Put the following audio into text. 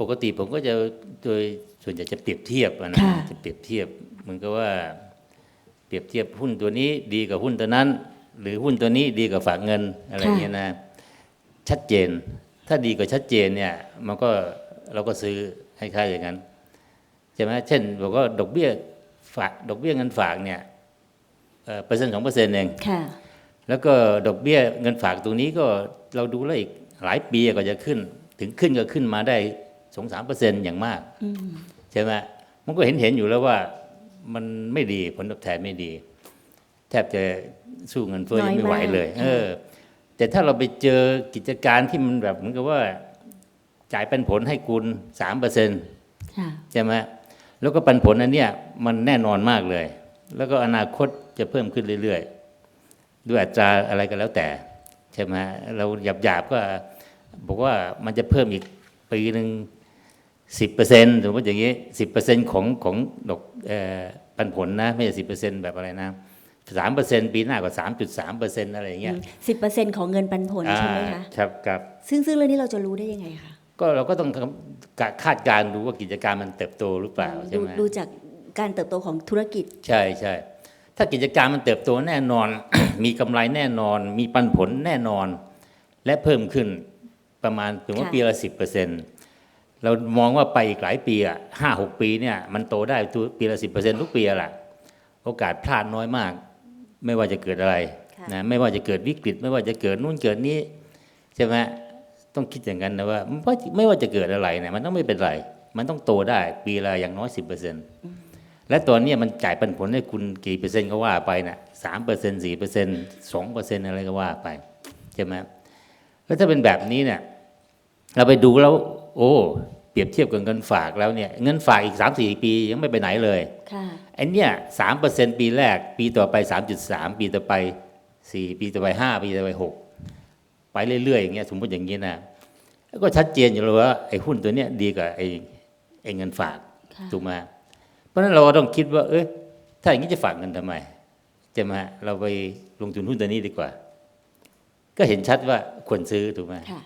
ปกติผมก็จะโดยส่วนใหญ่จะเปรียบเทียบอะนะค่ะจะเปรียบเทียบเหมือนกับว่า เปรียบเทียบหุ้นตัวนี้ดีกับหุ้นตัวนั้น หรือหุ้นตัวนี้ดีกับฝากเงินอะไรอย่างเงี้ยนะชัดเจน ถ้าดีกว่าชัดเจนเนี่ยมันก็เราก็ซื้อให้ค่ายๆอย่างนั้นใช่ไหมเช่นบอกว่าดอกเบี้ยฝากดอกเบี้ยเงินฝากเนี่ยเอ่อเปอร์เซ็นต์สองเปอร์เซ็นต์เองค่ะแล้วก็ดอกเบี้ยเงินฝากตรงนี้ก็เราดูแล้วอีกหลายปีก็จะขึ้น ถึงขึ้นก็ขึ้นมาได้ สองสามเปอร์เซ็นต์อย่างมากอืมใช่ไหมมันก็เห็นเห็นอยู่แล้วว่ามันไม่ดีผลตอบแทนไม่ดี แทบจะสู้เงินเฟ้อยังไม่ไหวเลยน้อยมากเออ แต่ถ้าเราไปเจอกิจการที่มันแบบเหมือนกับว่าจ่ายปันผลให้คุณสามเปอร์เซ็นต์ค่ะใช่ไหมแล้วก็ปันผลอันเนี้ยมันแน่นอนมากเลย แล้วก็อนาคตจะเพิ่มขึ้นเรื่อยๆ ด้วยอัตราอะไรก็แล้วแต่ใช่ไหมเราหยาบๆก็บอกว่ามันจะเพิ่มอีกปีหนึ่ง สิบเปอร์เซ็นต์สมมติอย่างนี้สิบเปอร์เซ็นต์ของของดอกเอ่อปันผลนะไม่ใช่สิบเปอร์เซ็นต์แบบอะไรนะสามเปอร์เซ็นต์ปีหน้าก็สามจุดสามเปอร์เซ็นต์อะไรอย่างเงี้ยสิบเปอร์เซ็นต์ของเงินปันผลใช่ไหมคะอ่าครับครับซึ่งซึ่งเรื่องนี้เราจะรู้ได้ยังไงคะก็เราก็ต้องคาดการณ์ดูว่ากิจการมันเติบโตหรือเปล่าใช่ดูไหมดูจากการเติบโตของธุรกิจ ใช่ใช่ถ้ากิจการมันเติบโตแน่นอน มีกำไรแน่นอน มีปันผลแน่นอน และเพิ่มขึ้นประมาณถึงว่าค่ะปีละสิบเปอร์เซ็นต์ เรามองว่าไปอีกหลายปีอะห้าหกปีเนี่ยมันโตได้ทุกปีละสิบเปอร์เซ็นต์ทุกปีอะล่ะโอกาสพลาดน้อยมาก ไม่ว่าจะเกิดอะไรค่ะนะไม่ว่าจะเกิดวิกฤต ไม่ว่าจะเกิดนู่นเกิดนี้ใช่ไหมต้องคิดอย่างนั้นนะว่าไม่ไม่ว่าจะเกิดอะไรเนี่ยมันต้องไม่เป็นไร มันต้องโตได้ปีละอย่างน้อยสิบเปอร์เซ็นต์และตอนเนี้ยมันจ่ายปันผลให้คุณกี่เปอร์เซ็นต์ก็ว่าไปนะสามเปอร์เซ็นต์สี่เปอร์เซ็นต์สองเปอร์เซ็นต์อะไรก็ว่าไปใช่ไหมแล้วถ้าเป็นแบบนี้เนี่ยเราไปดูแล้ว โอ้เปรียบเทียบกับเงินฝากแล้วเนี่ยเงินฝากอีกสามสี่ปียังไม่ไปไหนเลยค่ะไอ้เนี่ยสามเปอร์เซ็นต์ปีแรก ปีต่อไปสามจุดสามปีต่อไปสี่ปีต่อไปห้าปีต่อไปหกไปเรื่อยๆอย่างเงี้ยสมมติอย่างนี้นะก็ชัดเจนอยู่แล้วว่าไอ้หุ้นตัวเนี้ยดีกว่าไอ้ไอ้เงินฝากค่ะถูกไหมเพราะฉะนั้นเราก็ต้องคิดว่า เอ้ยถ้าอย่างนี้จะฝากเงินทำไมใช่ไหมเราไปลงทุนหุ้นตัวนี้ดีกว่า ก็เห็นชัดว่าควรซื้อถูกไหมค่ะ